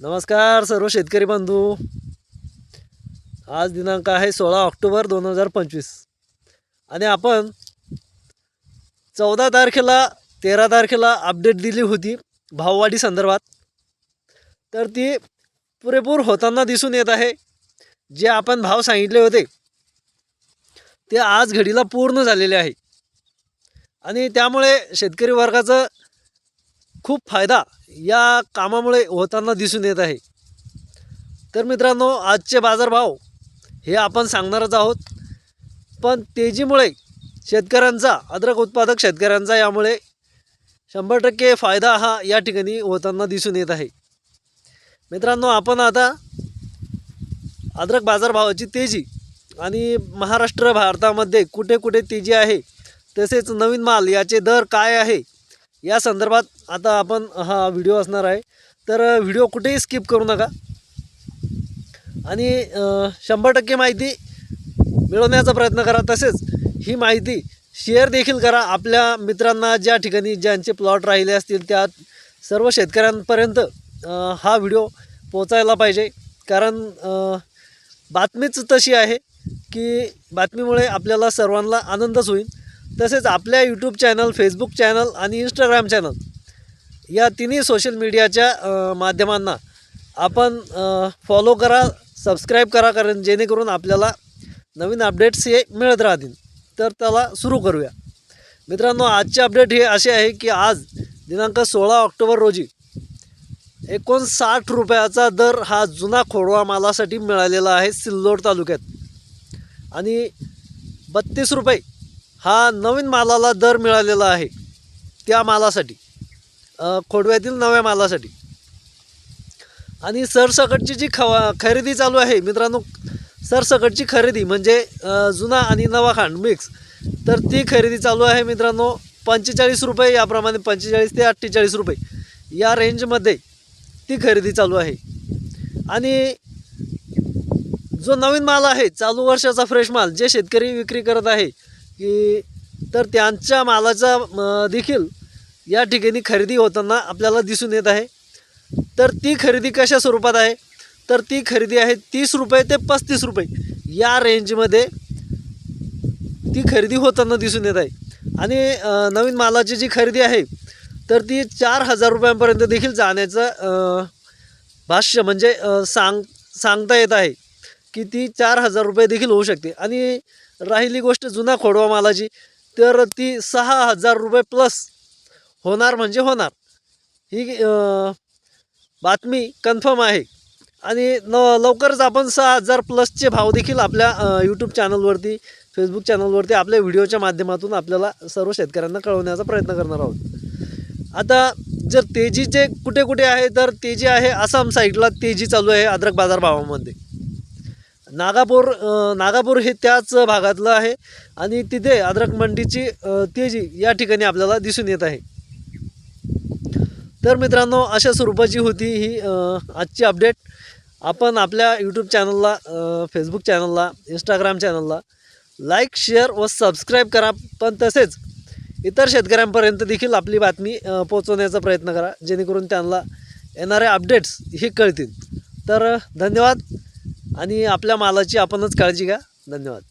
नमस्कार सर्व शेतकरी बंधू. आज दिनांक आहे सोळा ऑक्टोबर दोन हजार पंचवीस. आणि आपण चौदा तारखेला तेरा तारखेला अपडेट दिली होती भाववाढी संदर्भात. तर ती पुरेपूर होताना दिसून येत आहे. जे आपण भाव सांगितले होते ते आज घडीला पूर्ण झालेले आहे. आणि त्यामुळे शेतकरी वर्गाचं खूप फायदा या कामामुळे होताना दिसून येत आहे. तर मित्रांनो आजचे बाजारभाव हे आपण सांगणारच आहोत. पण तेजीमुळे शेतकऱ्यांचा अद्रक उत्पादक शेतकऱ्यांचा यामुळे शंभर टक्के फायदा हा या ठिकाणी होताना दिसून येत आहे. मित्रांनो आपण आता अद्रक बाजारभावाची तेजी आणि महाराष्ट्र भारतामध्ये कुठे कुठे तेजी आहे तसेच नवीन माल याचे दर काय आहे या संदर्भात आता आपण हा व्हिडिओ असणार आहे. तर व्हिडिओ कुठेही स्किप करू नका. आणि शंभर टक्के माहिती मिळवण्याचा प्रयत्न करा. तसेच ही माहिती शेअर देखील करा. आपल्या मित्रांना ज्या ठिकाणी ज्यांचे प्लॉट राहिले असतील त्या सर्व शेतकऱ्यांपर्यंत हा व्हिडिओ पोचायला पाहिजे. कारण बातमीच तशी आहे की बातमीमुळे आपल्याला सर्वांना आनंदच होईल. तसेच आपल्या यूट्यूब चॅनल फेसबुक चॅनल आणि इंस्टाग्राम चॅनल या तिन्ही सोशल मीडियाच्या माध्यमांना आपण फॉलो करा सबस्क्राईब करा कारण जेणेकरून आपल्याला नवीन अपडेट्स हे मिळत राहतील. तर त्याला सुरू करूया. मित्रांनो आजचे अपडेट हे असे आहे की आज दिनांक सोळा ऑक्टोबर रोजी एकोणसाठ रुपयाचा दर हा जुना खोडवा मालासाठी मिळालेला आहे सिल्लोड तालुक्यात. आणि बत्तीस रुपये हा नवीन मालाला दर मिळालेला आहे त्या मालासाठी. खोडव्यातील नव्या मालासाठी. आणि सरसकटची जी खवा खरेदी चालू आहे मित्रांनो सरसकटची खरेदी म्हणजे जुना आणि नवा खांड मिक्स तर ती खरेदी चालू आहे मित्रांनो पंचेचाळीस रुपये याप्रमाणे पंचेचाळीस ते अठ्ठेचाळीस रुपये. या रेंजमध्ये ती खरेदी चालू आहे. आणि जो नवीन माल आहे चालू वर्षाचा फ्रेश माल जे शेतकरी विक्री करत आहे की तर त्यांच्या मालाचा म, देखील या ठिकाणी खरेदी होताना आपल्याला दिसून येत आहे. तर ती खरेदी कशा स्वरूपात आहे? तर ती खरेदी आहे तीस रुपये ते पस्तीस रुपये या रेंजमध्ये ती खरेदी होताना दिसून येत आहे. आणि नवीन मालाची जी खरेदी आहे तर ती चार हजार रुपयांपर्यंत देखील जाण्याचं भाष्य म्हणजे सांग सांगता येत आहे की ती चार हजार रुपये देखील होऊ शकते. आणि राहिली गोष्ट जुना खोडवा मालाची तर ती सहा हजार रुपये प्लस होणार म्हणजे होणार. ही बातमी कन्फर्म आहे. आणि न लवकरच आपण सहा हजार प्लसचे भाव देखील आपल्या यूट्यूब चॅनलवरती फेसबुक चॅनलवरती आपल्या व्हिडिओच्या माध्यमातून आपल्याला सर्व शेतकऱ्यांना कळवण्याचा प्रयत्न करणार आहोत. आता जर तेजी जे कुठे कुठे आहे तर तेजी आहे आसाम साईडला तेजी चालू आहे अद्रक बाजार भावामध्ये. नागापूर नागापूर हे त्याच भागातलं आहे आणि तिथे अद्रक मंडीची तेजी या ठिकाणी आपल्याला दिसून येत आहे. तर मित्रांनो अशा स्वरूपाची होती ही आजची अपडेट. आपण आपल्या यूट्यूब चॅनलला फेसबुक चॅनलला इंस्टाग्राम चॅनलला लाईक शेअर व सबस्क्राईब करा. पण तसेच इतर शेतकऱ्यांपर्यंत देखील आपली बातमी पोचवण्याचा पोहोचवण्याचा प्रयत्न करा जेणेकरून त्यांना येणारे अपडेट्स हे कळतील. तर धन्यवाद. आणि आपल्या मालाची आपणच काळजी घ्या. धन्यवाद.